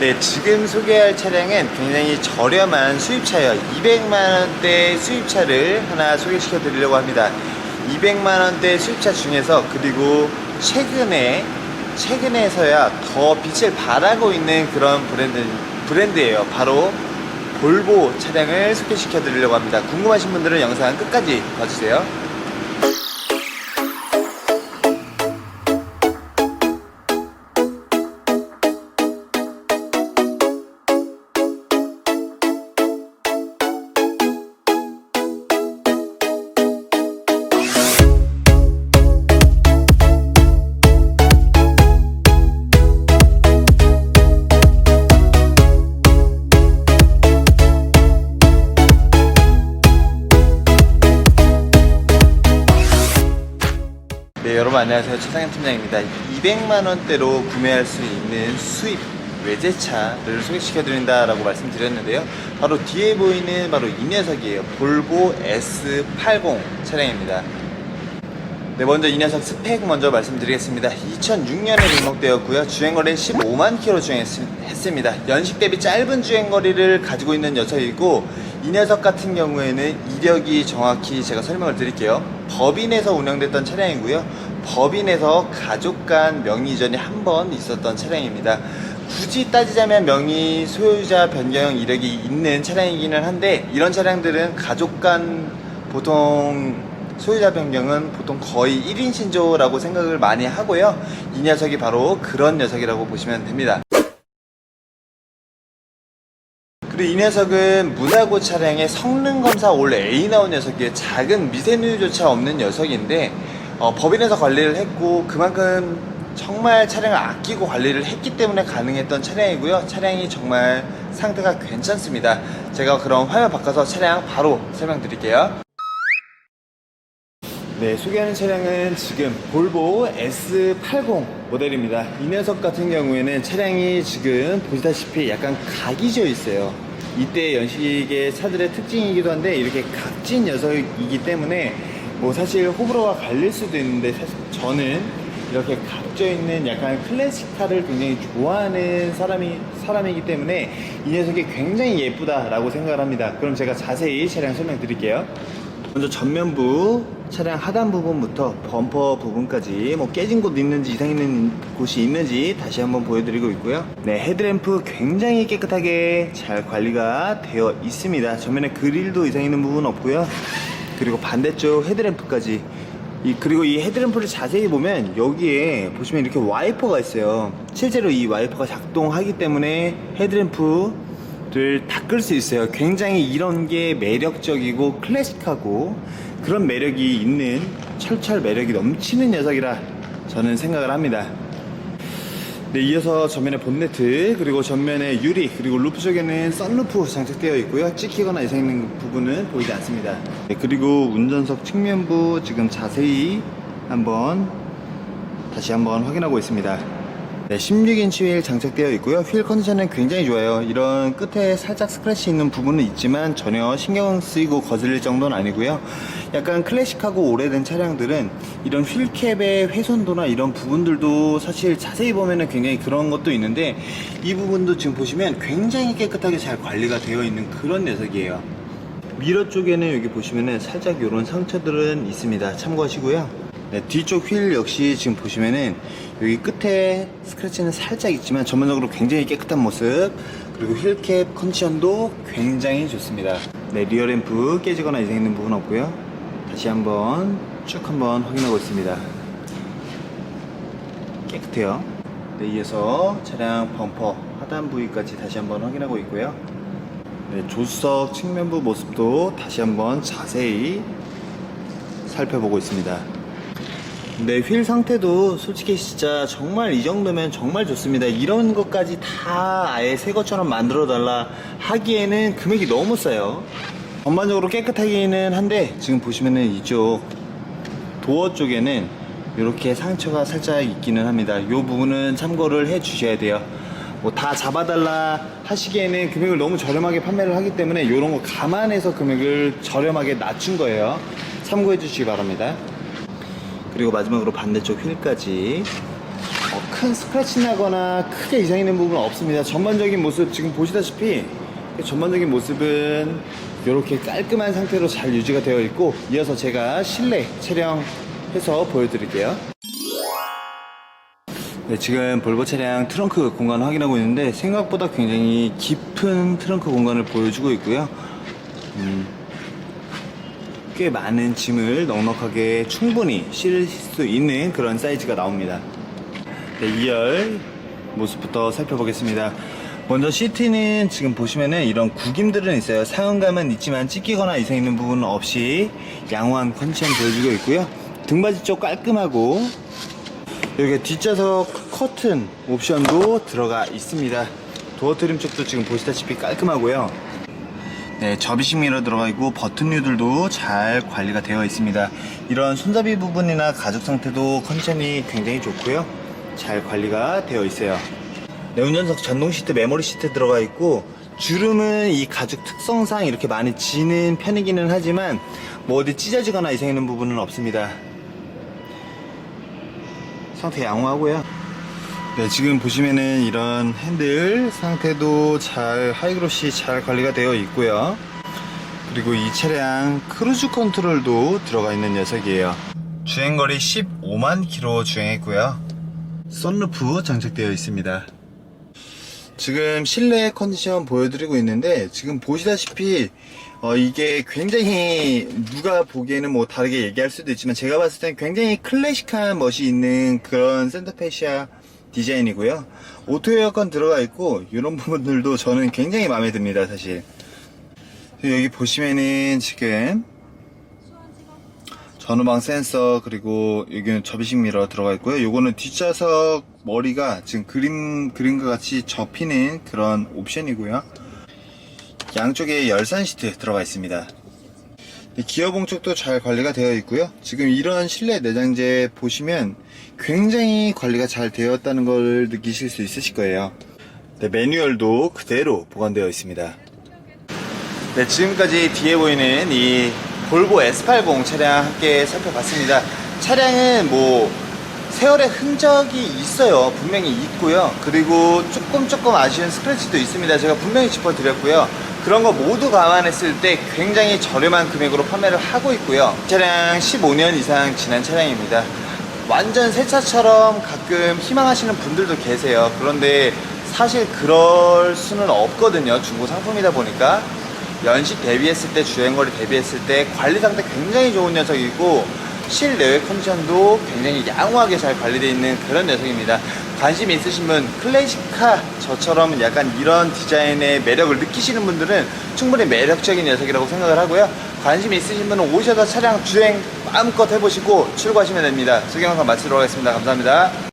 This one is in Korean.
네, 지금 소개할 차량은 굉장히 저렴한 수입차예요. 200만원대 수입차를 하나 소개시켜 드리려고 합니다. 200만원대 수입차 중에서 그리고 최근에, 최근에서야 더 빛을 발하고 있는 그런 브랜드, 브랜드예요. 바로 볼보 차량을 소개시켜 드리려고 합니다. 궁금하신 분들은 영상 끝까지 봐주세요. 안녕하세요. 최상현 팀장입니다. 200만 원대로 구매할 수 있는 수입 외제차를 소개시켜 드린다라고 말씀드렸는데요. 바로 뒤에 보이는 바로 이 녀석이에요. 볼보 S80 차량입니다. 네, 먼저 이 녀석 스펙 먼저 말씀드리겠습니다. 2006년에 등록되었고요. 주행거리 15만 킬로 주행했습니다. 연식 대비 짧은 주행거리를 가지고 있는 녀석이고 이 녀석 같은 경우에는 이력이 정확히 제가 설명을 드릴게요. 법인에서 운영됐던 차량이고요. 법인에서 가족 간 명의 이전이 한 번 있었던 차량입니다. 굳이 따지자면 명의 소유자 변경 이력이 있는 차량이기는 한데 이런 차량들은 가족 간 보통 소유자 변경은 보통 거의 1인 신조라고 생각을 많이 하고요. 이 녀석이 바로 그런 녀석이라고 보시면 됩니다. 그리고 이 녀석은 문화고 차량의 성능 검사 올 A 나온 녀석이에요. 작은 미세누유조차 없는 녀석인데 어, 법인에서 관리를 했고 그만큼 정말 차량을 아끼고 관리를 했기 때문에 가능했던 차량이고요. 차량이 정말 상태가 괜찮습니다. 제가 그럼 화면 바꿔서 차량 바로 설명드릴게요. 네, 소개하는 차량은 지금 볼보 S80 모델입니다. 이 녀석 같은 경우에는 차량이 지금 보시다시피 약간 각이 져 있어요. 이때 연식의 차들의 특징이기도 한데 이렇게 각진 녀석이기 때문에 뭐 사실 호불호가 갈릴 수도 있는데 사실 저는 이렇게 각져 있는 약간 클래식카를 굉장히 좋아하는 사람이 사람이기 때문에 이 녀석이 굉장히 예쁘다라고 생각을 합니다. 그럼 제가 자세히 차량 설명드릴게요. 먼저 전면부 차량 하단 부분부터 범퍼 부분까지 뭐 깨진 곳 있는지 이상 있는 곳이 있는지 다시 한번 보여드리고 있고요. 네, 헤드램프 굉장히 깨끗하게 잘 관리가 되어 있습니다. 전면에 그릴도 이상 있는 부분 없고요. 그리고 반대쪽 헤드램프까지 이, 그리고 이 헤드램프를 자세히 보면 여기에 보시면 이렇게 와이퍼가 있어요. 실제로 이 와이퍼가 작동하기 때문에 헤드램프를 닦을 수 있어요. 굉장히 이런 게 매력적이고 클래식하고 그런 매력이 있는 철철 매력이 넘치는 녀석이라 저는 생각을 합니다. 네, 이어서 전면에 본네트, 그리고 전면에 유리, 그리고 루프 쪽에는 썬루프 장착되어 있고요. 찍히거나 이상 있는 부분은 보이지 않습니다. 네, 그리고 운전석 측면부 지금 자세히 한번 다시 한번 확인하고 있습니다. 네, 16인치 휠 장착되어 있고요. 휠 컨디션은 굉장히 좋아요. 이런 끝에 살짝 스크래치 있는 부분은 있지만 전혀 신경 쓰이고 거슬릴 정도는 아니고요. 약간 클래식하고 오래된 차량들은 이런 휠캡의 훼손도나 이런 부분들도 사실 자세히 보면은 굉장히 그런 것도 있는데 이 부분도 지금 보시면 굉장히 깨끗하게 잘 관리가 되어 있는 그런 녀석이에요. 미러 쪽에는 여기 보시면은 살짝 이런 상처들은 있습니다. 참고하시고요. 네, 뒤쪽 휠 역시 지금 보시면은 여기 끝에 스크래치는 살짝 있지만 전반적으로 굉장히 깨끗한 모습 그리고 휠캡 컨디션도 굉장히 좋습니다. 네, 리어램프 깨지거나 이상 있는 부분 없고요. 다시 한번 쭉 한번 확인하고 있습니다. 깨끗해요. 네, 이어서 차량 범퍼 하단 부위까지 다시 한번 확인하고 있고요. 네, 조수석 측면부 모습도 다시 한번 자세히 살펴보고 있습니다. 네, 휠 상태도 솔직히 진짜 정말 이 정도면 정말 좋습니다. 이런 것까지 다 아예 새 것처럼 만들어 달라 하기에는 금액이 너무 싸요. 전반적으로 깨끗하기는 한데 지금 보시면은 이쪽 도어 쪽에는 이렇게 상처가 살짝 있기는 합니다. 이 부분은 참고를 해 주셔야 돼요. 뭐 다 잡아달라 하시기에는 금액을 너무 저렴하게 판매를 하기 때문에 이런 거 감안해서 금액을 저렴하게 낮춘 거예요. 참고해 주시기 바랍니다. 그리고 마지막으로 반대쪽 휠까지 어, 큰 스크래치 나거나 크게 이상 있는 부분은 없습니다. 전반적인 모습 지금 보시다시피 전반적인 모습은 이렇게 깔끔한 상태로 잘 유지가 되어 있고 이어서 제가 실내 촬영해서 보여드릴게요. 네, 지금 볼보 차량 트렁크 공간 확인하고 있는데 생각보다 굉장히 깊은 트렁크 공간을 보여주고 있고요. 음, 꽤 많은 짐을 넉넉하게 충분히 실을 수 있는 그런 사이즈가 나옵니다. 네, 2열 모습부터 살펴보겠습니다. 먼저 시트는 지금 보시면은 이런 구김들은 있어요. 사용감은 있지만 찢기거나 이상 있는 부분은 없이 양호한 컨디션 보여주고 있고요. 등받이 쪽 깔끔하고 여기 뒷좌석 커튼 옵션도 들어가 있습니다. 도어 트림 쪽도 지금 보시다시피 깔끔하고요. 네, 접이식 미러 들어가 있고 버튼류들도 잘 관리가 되어 있습니다. 이런 손잡이 부분이나 가죽 상태도 컨디션이 굉장히 좋고요. 잘 관리가 되어 있어요. 네, 운전석 전동 시트, 메모리 시트 들어가 있고 주름은 이 가죽 특성상 이렇게 많이 지는 편이기는 하지만 뭐 어디 찢어지거나 이상 있는 부분은 없습니다. 상태 양호하고요. 네, 지금 보시면은 이런 핸들 상태도 잘 하이그로시 잘 관리가 되어 있고요. 그리고 이 차량 크루즈 컨트롤도 들어가 있는 녀석이에요. 주행거리 15만 킬로 주행했고요. 썬루프 장착되어 있습니다. 지금 실내 컨디션 보여드리고 있는데 지금 보시다시피 어, 이게 굉장히 누가 보기에는 뭐 다르게 얘기할 수도 있지만 제가 봤을 땐 굉장히 클래식한 멋이 있는 그런 센터페시아 디자인이고요. 오토 에어컨 들어가 있고 이런 부분들도 저는 굉장히 마음에 듭니다 사실. 여기 보시면은 지금 전후방 센서 그리고 여기는 접이식 미러 들어가 있고요. 요거는 뒷좌석 머리가 지금 그림 그림과 같이 접히는 그런 옵션이고요. 양쪽에 열선 시트 들어가 있습니다. 이 기어봉 쪽도 잘 관리가 되어 있고요. 지금 이런 실내 내장재 보시면 굉장히 관리가 잘 되었다는 걸 느끼실 수 있으실 거예요. 네, 매뉴얼도 그대로 보관되어 있습니다. 네, 지금까지 뒤에 보이는 이 볼보 S80 차량 함께 살펴봤습니다. 차량은 뭐 세월의 흔적이 있어요. 분명히 있고요. 그리고 조금 조금 아쉬운 스크래치도 있습니다. 제가 분명히 짚어드렸고요. 그런 거 모두 감안했을 때 굉장히 저렴한 금액으로 판매를 하고 있고요. 차량 15년 이상 지난 차량입니다. 완전 새 차처럼 가끔 희망하시는 분들도 계세요. 그런데 사실 그럴 수는 없거든요. 중고 상품이다 보니까. 연식 대비했을 때 주행거리 대비했을 때 관리 상태 굉장히 좋은 녀석이고 실내외 컨디션도 굉장히 양호하게 잘 관리되어 있는 그런 녀석입니다. 관심 있으신 분 클래식카 저처럼 약간 이런 디자인의 매력을 느끼시는 분들은 충분히 매력적인 녀석이라고 생각을 하고요. 관심 있으신 분은 오셔서 차량 주행 마음껏 해보시고 출고하시면 됩니다. 수경영상 마치도록 하겠습니다. 감사합니다.